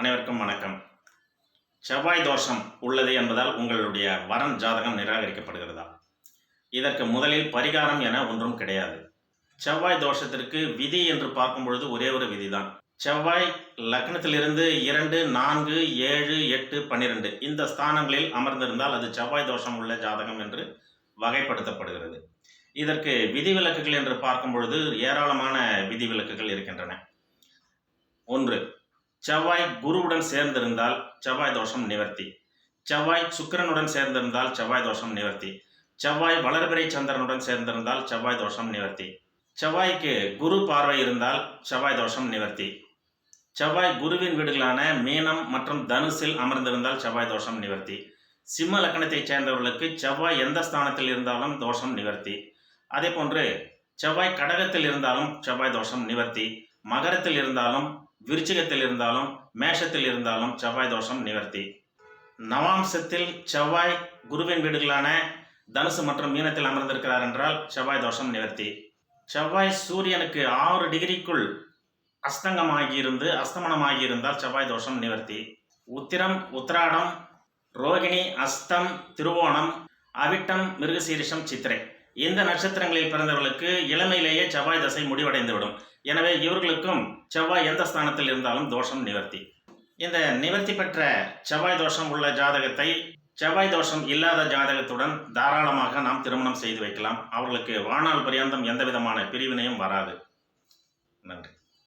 அனைவருக்கும் வணக்கம். செவ்வாய் தோஷம் உள்ளது என்பதால் உங்களுடைய வரன் ஜாதகம் நிராகரிக்கப்படுகிறதா? இதற்கு முதலில் பரிகாரம் என ஒன்றும் கிடையாது. செவ்வாய் தோஷத்திற்கு விதி என்று பார்க்கும் பொழுது ஒரே ஒரு விதிதான். செவ்வாய் லக்னத்திலிருந்து இரண்டு நான்கு ஏழு எட்டு பன்னிரெண்டு இந்த ஸ்தானங்களில் அமர்ந்திருந்தால் அது செவ்வாய் தோஷம் உள்ள ஜாதகம் என்று வகைப்படுத்தப்படுகிறது. இதற்கு விதிவிலக்குகள் என்று பார்க்கும் பொழுது ஏராளமான விதிவிலக்குகள் இருக்கின்றன. ஒன்று செவ்வாய் குருவுடன் சேர்ந்திருந்தால் செவ்வாய் தோஷம் நிவர்த்தி. செவ்வாய் சுக்கிரனுடன் சேர்ந்திருந்தால் செவ்வாய் தோஷம் நிவர்த்தி. செவ்வாய் வளர்பிறை சந்திரனுடன் சேர்ந்திருந்தால் செவ்வாய் தோஷம் நிவர்த்தி. செவ்வாய்க்கு குரு பார்வை இருந்தால் செவ்வாய் தோஷம் நிவர்த்தி. செவ்வாய் குருவின் வீடுகளான மீனம் மற்றும் தனுசில் அமர்ந்திருந்தால் செவ்வாய் தோஷம் நிவர்த்தி. சிம்ம லக்கணத்தைச் சேர்ந்தவர்களுக்கு செவ்வாய் எந்த ஸ்தானத்தில் இருந்தாலும் தோஷம் நிவர்த்தி. அதே போன்று செவ்வாய் கடகத்தில் இருந்தாலும் செவ்வாய் தோஷம் நிவர்த்தி. மகரத்தில் இருந்தாலும் விருச்சிகத்தில் இருந்தாலும் மேஷத்தில் இருந்தாலும் செவ்வாய் தோஷம் நிவர்த்தி. நவாம்சத்தில் செவ்வாய் குருவின் வீடுகளான தனுசு மற்றும் மீனத்தில் அமர்ந்திருக்கிறார் என்றால் செவ்வாய் தோஷம் நிவர்த்தி. செவ்வாய் சூரியனுக்கு ஆறு டிகிரிக்குள் அஸ்தங்கமாகியிருந்து அஸ்தமனமாகி இருந்தால் செவ்வாய் தோஷம் நிவர்த்தி. உத்திரம் உத்திராடம் ரோகிணி அஸ்தம் திருவோணம் அவிட்டம் மிருகசீரிஷம் சித்திரை. இந்த நட்சத்திரங்களில் பிறந்தவர்களுக்கு இளமையிலேயே செவ்வாய் தசை முடிவடைந்துவிடும். எனவே இவர்களுக்கும் செவ்வாய் எந்த ஸ்தானத்தில் இருந்தாலும் தோஷம் நிவர்த்தி. இந்த நிவர்த்தி பெற்ற செவ்வாய் தோஷம் உள்ள ஜாதகத்தை செவ்வாய் தோஷம் இல்லாத ஜாதகத்துடன் தாராளமாக நாம் திருமணம் செய்து வைக்கலாம். அவர்களுக்கு வாழ்நாள் பரியந்தம் எந்த விதமான பிரிவினையும் வராது. நன்றி.